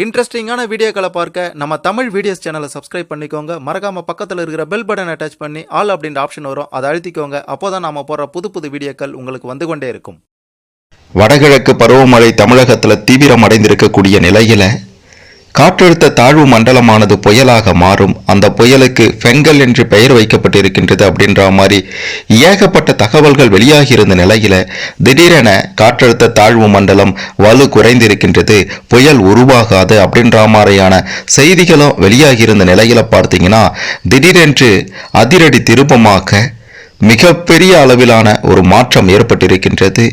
இன்ட்ரெஸ்டிங்கான வீடியோக்களை பார்க்க நம்ம தமிழ் வீடியோஸ் சேனலை சப்ஸ்கிரைப் பண்ணிக்கோங்க. மறக்காம பக்கத்தில் இருக்கிற பெல் பட்டன் அட்டாச் பண்ணி ஆல் அப்படின்ற ஆப்ஷன் வரும். அதை அழுத்திக்கோங்க. அப்போதான் நாம போற புது புது வீடியோக்கள் உங்களுக்கு வந்து கொண்டே இருக்கும். வடகிழக்கு பருவமழை தமிழகத்தில் தீவிரம் அடைந்திருக்கக்கூடிய நிலையில காற்றழுத்த தாழ்வு மண்டலமானது புயலாக மாறும். அந்த புயலுக்கு ஃபெங்கல் என்று பெயர் வைக்கப்பட்டிருக்கின்றது அப்படின்ற மாதிரி ஏகப்பட்ட தகவல்கள் வெளியாகி இருந்த நிலையில திடீரென காற்றழுத்த தாழ்வு மண்டலம் வலு குறைந்திருக்கின்றது புயல் உருவாகாது அப்படின்ற மாதிரியான செய்திகளும் வெளியாகி இருந்த நிலையில பார்த்தீங்கன்னா திடீரென்று அதிரடி திருப்பமாக மிகப்பெரிய அளவிலான ஒரு மாற்றம் ஏற்பட்டிருக்கின்றது.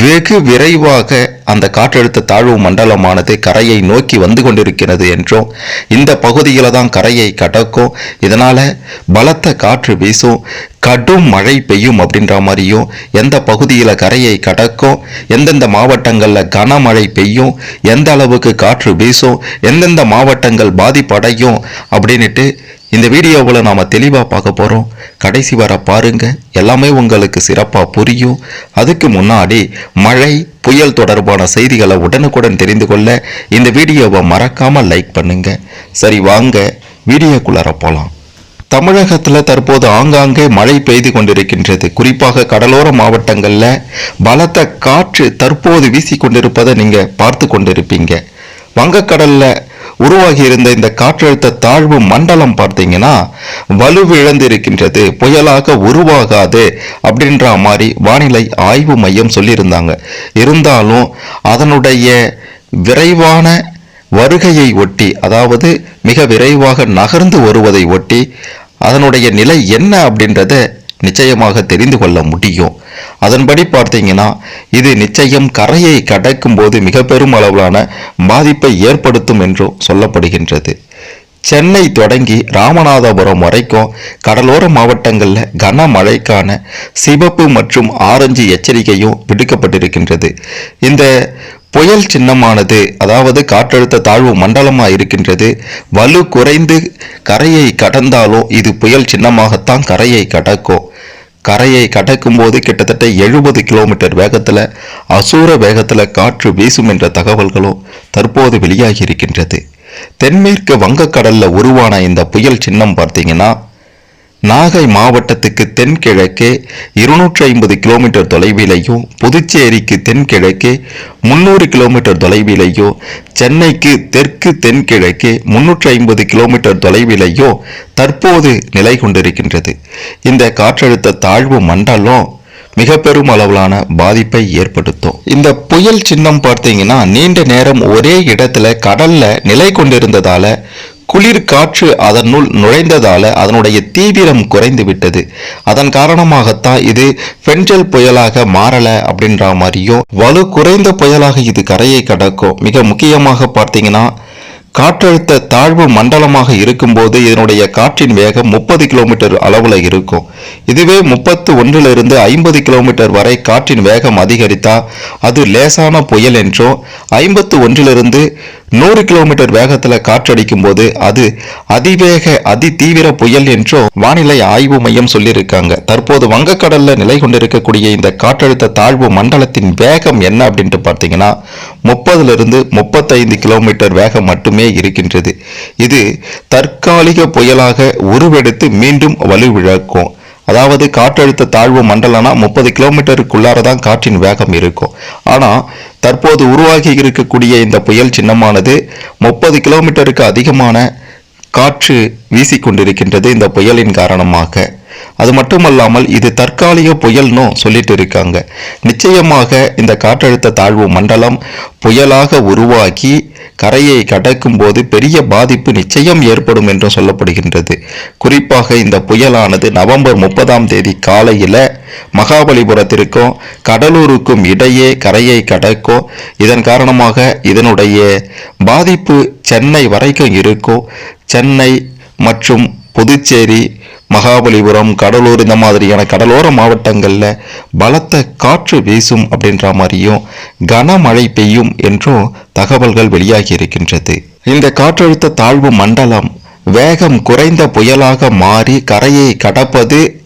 வெகு விரைவாக அந்த காற்றழுத்த தாழ்வு மண்டலமானது கரையை நோக்கி வந்து கொண்டிருக்கிறது என்றும் இந்த பகுதியில் தான் கரையை கடக்கும். இதனால் பலத்த காற்று வீசும் கடும் மழை பெய்யும் அப்படின்ற மாதிரியும் எந்த பகுதியில் கரையை கடக்கும் எந்தெந்த மாவட்டங்களில் கனமழை பெய்யும் எந்த அளவுக்கு காற்று வீசும் எந்தெந்த மாவட்டங்கள் பாதிப்படையும் அப்படின்னுட்டு இந்த வீடியோவில் நாம் தெளிவாக பார்க்க போகிறோம் கடைசி வர பாருங்க. எல்லாமே உங்களுக்கு சிறப்பாக புரியும். அதுக்கு முன்னாடி மழை புயல் தொடர்பான செய்திகளை உடனுக்குடன் தெரிந்து கொள்ள இந்த வீடியோவை மறக்காமல் லைக் பண்ணுங்க. சரி வாங்க. வீடியோக்குள்ளார போகலாம் தமிழகத்தில் தற்போது ஆங்காங்கே மழை பெய்து கொண்டிருக்கின்றது. குறிப்பாக கடலோர மாவட்டங்களில் பலத்த காற்று தற்போது வீசி கொண்டிருப்பதை நீங்கள் பார்த்து கொண்டிருப்பீங்க. வங்கக்கடல்ல உருவாகி இருந்த இந்த காற்றழுத்த தாழ்வு மண்டலம் பார்த்தீங்கன்னா வலுவிழந்திருக்கின்றது. புயலாக உருவாகாது அப்படின்ற மாதிரி வானிலை ஆய்வு மையம் சொல்லியிருந்தாங்க. இருந்தாலும் அதனுடைய விரைவான வருகையை ஒட்டி அதாவது மிக விரைவாக நகர்ந்து வருவதை ஒட்டி அதனுடைய நிலை என்ன அப்படின்றத நிச்சயமாக தெரிந்து கொள்ள முடியும். அதன்படி பார்த்தீங்கன்னா இது நிச்சயம் கரையை கடக்கும் போது மிக பெரும் அளவிலான பாதிப்பை ஏற்படுத்தும் என்றும் சொல்லப்படுகின்றது. சென்னை தொடங்கி ராமநாதபுரம் வரைக்கும் கடலோர மாவட்டங்களில் கனமழைக்கான சிவப்பு மற்றும் ஆரஞ்சு எச்சரிக்கையும் விடுக்கப்பட்டிருக்கின்றது. இந்த புயல் சின்னமானது அதாவது காற்றழுத்த தாழ்வு மண்டலமாக இருக்கின்றது வலு குறைந்து கரையை கடந்தாலும் இது புயல் சின்னமாகத்தான் கரையை கடக்கும். கரையை கடக்கும் போது கிட்டத்தட்ட எழுபது கிலோமீட்டர் வேகத்தில் அசூர வேகத்தில் காற்று வீசும் என்ற தகவல்களும் தற்போது வெளியாகி இருக்கின்றது தென்மேற்கு வங்கக்கடலில் உருவான இந்த புயல் சின்னம் பார்த்தீங்கன்னா நாகை மாவட்டத்துக்கு தென்கிழக்கே இருநூற்றி ஐம்பது கிலோமீட்டர் தொலைவிலையும் புதுச்சேரிக்கு தென்கிழக்கே முந்நூறு கிலோமீட்டர் தொலைவிலையோ சென்னைக்கு தெற்கு தென்கிழக்கே முன்னூற்றி ஐம்பது கிலோமீட்டர் தொலைவிலையோ தற்போது நிலை கொண்டிருக்கின்றது. இந்த காற்றழுத்த தாழ்வு மண்டலம் மிக பெரும் அளவிலான பாதிப்பை ஏற்படுத்தும். இந்த புயல் சின்னம் பார்த்தீங்கன்னா நீண்ட நேரம் ஒரே இடத்துல கடல்ல நிலை கொண்டிருந்ததால குளிர் காற்று அதனுள் நுழைந்ததால அதனுடைய தீவிரம் குறைந்து விட்டது அதன் காரணமாகத்தான் இது பெஞ்சல் புயலாக மாறல அப்படின்ற மாதிரியும் வலு குறைந்த புயலாக இது கரையை கடக்கும். மிக முக்கியமாக பார்த்தீங்கன்னா காற்றழுத்த தாழ்வு மண்டலமாக இருக்கும்போது இதனுடைய காற்றின் வேகம் முப்பது கிலோமீட்டர் அளவில் இருக்கும். இதுவே முப்பத்து ஒன்றிலிருந்து ஐம்பது கிலோமீட்டர் வரை காற்றின் வேகம் அதிகரித்தால் அது லேசான புயல் என்றும் ஐம்பத்து ஒன்றிலிருந்து நூறு கிலோமீட்டர் வேகத்தில் காற்றடிக்கும் போது அது அதிவேக அதி தீவிர புயல் என்றும் வானிலை ஆய்வு மையம் சொல்லியிருக்காங்க. தற்போது வங்கக்கடலில் நிலை கொண்டிருக்கக்கூடிய இந்த காற்றழுத்த தாழ்வு மண்டலத்தின் வேகம் என்ன அப்படின்ட்டு பார்த்தீங்கன்னா முப்பதிலிருந்து முப்பத்தைந்து கிலோமீட்டர் வேகம் மட்டுமே இருக்கின்றது. இது தற்காலிக புயலாக உருவெடுத்து மீண்டும் வலுவிழக்கும். அதாவது காற்றழுத்த தாழ்வு மண்டலம்னா முப்பது கிலோமீட்டருக்குள்ளார தான் காற்றின் வேகம் இருக்கும். ஆனால் தற்போது உருவாகி இருக்கக்கூடிய இந்த புயல் சின்னமானது முப்பது கிலோமீட்டருக்கு அதிகமான காற்று வீசிக்கொண்டிருக்கின்றது இந்த புயலின் காரணமாக. அது மட்டுமல்லாமல் இது தற்காலிக புயல்னும் சொல்லிட்டு இருக்காங்க நிச்சயமாக இந்த காற்றழுத்த தாழ்வு மண்டலம் புயலாக உருவாக்கி கரையை கடக்கும் போது பெரிய பாதிப்பு நிச்சயம் ஏற்படும் என்றும் சொல்லப்படுகின்றது. குறிப்பாக இந்த புயலானது நவம்பர் முப்பதாம் தேதி காலையில் மகாபலிபுரத்திற்கும் கடலூருக்கும் இடையே கரையை கடக்கும். இதன் காரணமாக இதனுடைய பாதிப்பு சென்னை வரைக்கும் இருக்கும். சென்னை மற்றும் புதுச்சேரி மகாபலிபுரம் கடலூர் இந்த மாதிரியான கடலோர மாவட்டங்களில் பலத்த காற்று வீசும் அப்படின்ற மாதிரியும் கனமழை பெய்யும் என்றும் தகவல்கள் வெளியாகி இருக்கின்றது. இந்த காற்றழுத்த தாழ்வு மண்டலம் வேகம் குறைந்த புயலாக மாறி கரையை கடப்பது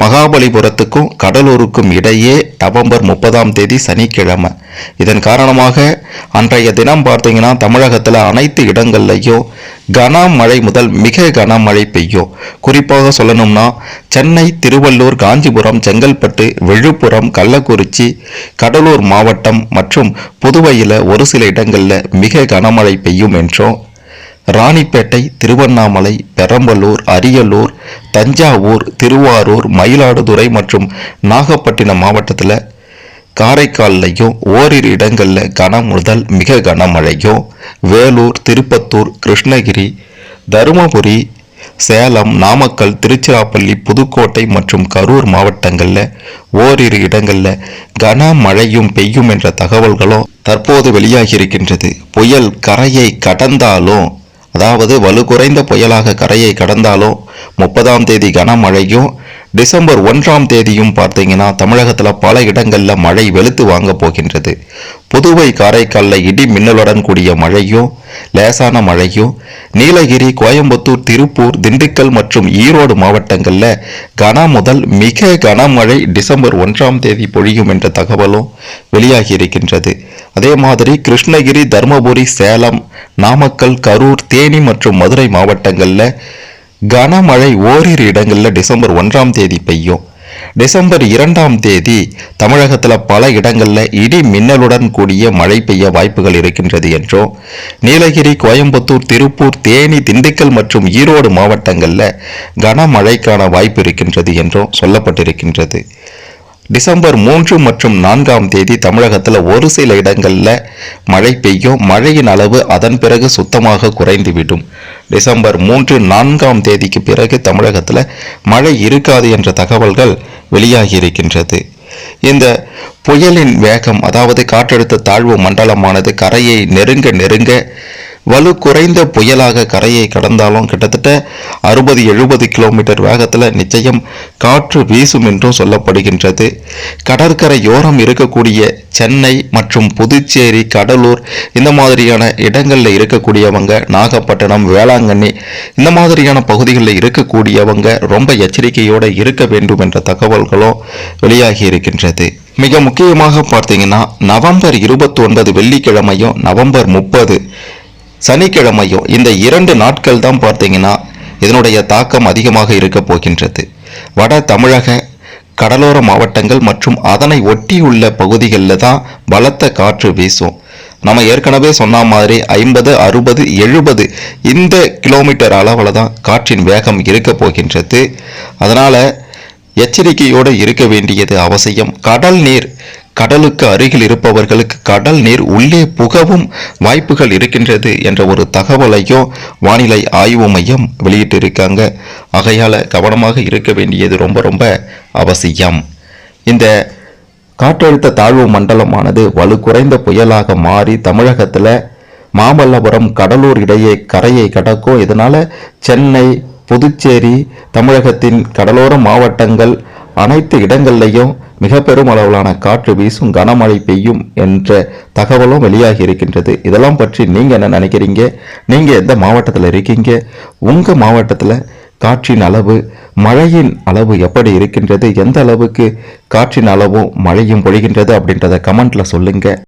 மகாபலிபுரத்துக்கும் கடலூருக்கும் இடையே நவம்பர் முப்பதாம் தேதி சனிக்கிழமை. இதன் காரணமாக அன்றைய தினம் பார்த்தீங்கன்னா தமிழகத்தில் அனைத்து இடங்கள்லையும் கனமழை முதல் மிக கனமழை பெய்யும். குறிப்பாக சொல்லணும்னா சென்னை திருவள்ளூர் காஞ்சிபுரம் செங்கல்பட்டு விழுப்புரம் கள்ளக்குறிச்சி கடலூர் மாவட்டம் மற்றும் புதுவையில் ஒரு சில இடங்களில் மிக கனமழை பெய்யும் என்றும் ராணிப்பேட்டை திருவண்ணாமலை பெரம்பலூர் அரியலூர் தஞ்சாவூர் திருவாரூர் மயிலாடுதுறை மற்றும் நாகப்பட்டினம் மாவட்டத்தில் காரைக்கால்லையும் ஓரிரு இடங்களில் கனம் முதல் மிக கனமழையும் வேலூர் திருப்பத்தூர் கிருஷ்ணகிரி தருமபுரி சேலம் நாமக்கல் திருச்சிராப்பள்ளி புதுக்கோட்டை மற்றும் கரூர் மாவட்டங்களில் ஓரிரு இடங்களில் கனமழையும் பெய்யும் என்ற தகவல்களும் தற்போது வெளியாகி இருக்கின்றது. புயல் கரையை கடந்தாலும் அதாவது வலு குறைந்த புயலாக கரையை கடந்தாலும் முப்பதாம் தேதி கனமழையும் டிசம்பர் ஒன்றாம் தேதியும் பார்த்தீங்கன்னா தமிழகத்தில் பல இடங்களில் மழை வெளுத்து வாங்க போகின்றது. புதுவை காரைக்காலில் இடி மின்னலுடன் கூடிய மழையும் லேசான மழையும் நீலகிரி கோயம்புத்தூர் திருப்பூர் திண்டுக்கல் மற்றும் ஈரோடு மாவட்டங்களில் கன முதல் மிக கனமழை டிசம்பர் ஒன்றாம் தேதி பொழியும் என்ற தகவலும் வெளியாகி இருக்கின்றது. அதே மாதிரி கிருஷ்ணகிரி தருமபுரி சேலம் நாமக்கல் கரூர் தேனி மற்றும் மதுரை மாவட்டங்களில் கனமழை ஓரிரு இடங்களில் டிசம்பர் ஒன்றாம் தேதி பெய்யும். டிசம்பர் இரண்டாம் தேதி தமிழகத்தில் பல இடங்களில் இடி மின்னலுடன் கூடிய மழை பெய்ய வாய்ப்புகள் இருக்கின்றது என்றும் நீலகிரி கோயம்புத்தூர் திருப்பூர் தேனி திண்டுக்கல் மற்றும் ஈரோடு மாவட்டங்களில் கனமழைக்கான வாய்ப்பு இருக்கின்றது என்றும் சொல்லப்பட்டிருக்கின்றது. டிசம்பர் மூன்று மற்றும் நான்காம் தேதி தமிழகத்தில் ஒரு சில இடங்களில் மழை பெய்யும். மழையின் அளவு அதன் பிறகு சுத்தமாக குறைந்துவிடும். டிசம்பர் மூன்று நான்காம் தேதிக்கு பிறகு தமிழகத்தில் மழை இருக்காது என்ற தகவல்கள் வெளியாகி இருக்கின்றது. இந்த புயலின் வேகம் அதாவது காற்றழுத்த தாழ்வு மண்டலமானது கரையை நெருங்க நெருங்க வலு குறைந்த புயலாக கரையை கடந்தாலும் கிட்டத்தட்ட அறுபது எழுபது கிலோமீட்டர் வேகத்தில் நிச்சயம் காற்று வீசும் என்றும் சொல்லப்படுகின்றது. கடற்கரையோரம் இருக்கக்கூடிய சென்னை மற்றும் புதுச்சேரி கடலூர் இந்த மாதிரியான இடங்களில் இருக்கக்கூடியவங்க நாகப்பட்டினம் வேளாங்கண்ணி இந்த மாதிரியான பகுதிகளில் இருக்கக்கூடியவங்க ரொம்ப எச்சரிக்கையோடு இருக்க வேண்டும் என்ற தகவல்களும் வெளியாகி இருக்கின்றது. மிக முக்கியமாக பார்த்தீங்கன்னா நவம்பர் இருபத்தி ஒன்பது வெள்ளிக்கிழமையும் நவம்பர் முப்பது சனிக்கிழமையும் இந்த இரண்டு நாட்கள் தான் பார்த்தீங்கன்னா இதனுடைய தாக்கம் அதிகமாக இருக்க போகின்றது. வட தமிழக கடலோர மாவட்டங்கள் மற்றும் அதனை ஒட்டியுள்ள பகுதிகளில் தான் பலத்த காற்று வீசும். நம்ம ஏற்கனவே சொன்ன மாதிரி ஐம்பது அறுபது எழுபது இந்த கிலோமீட்டர் அளவில் தான் காற்றின் வேகம் இருக்க போகின்றது. அதனால் எச்சரிக்கையோடு இருக்க வேண்டியது அவசியம். கடல் நீர் கடலுக்கு அருகில் இருப்பவர்களுக்கு கடல் நீர் உள்ளே புகவும் வாய்ப்புகள் இருக்கின்றது என்ற ஒரு தகவலையும் வானிலை ஆய்வு மையம் வெளியிட்டிருக்காங்க. ஆகையால் கவனமாக இருக்க வேண்டியது ரொம்ப ரொம்ப அவசியம். இந்த காற்றழுத்த தாழ்வு மண்டலமானது வலு குறைந்த புயலாக மாறி தமிழகத்தில் மாமல்லபுரம் கடலூர் இடையே கரையை கடக்கும். இதனால் சென்னை புதுச்சேரி தமிழகத்தின் கடலோர மாவட்டங்கள் அனைத்து இடங்கள்லையும் மிக பெரும் அளவிலான காற்று வீசும் கனமழை பெய்யும் என்ற தகவலும் வெளியாகி இருக்கின்றது. இதெல்லாம் பற்றி நீங்க என்ன நினைக்கிறீங்க? நீங்க எந்த மாவட்டத்தில் இருக்கீங்க? உங்க மாவட்டத்தில் காற்றின் அளவு மழையின் அளவு எப்படி இருக்கின்றது? எந்த அளவுக்கு காற்றின் அளவும் மழையும் பொழிகின்றது அப்படின்றத கமெண்ட்ல சொல்லுங்க.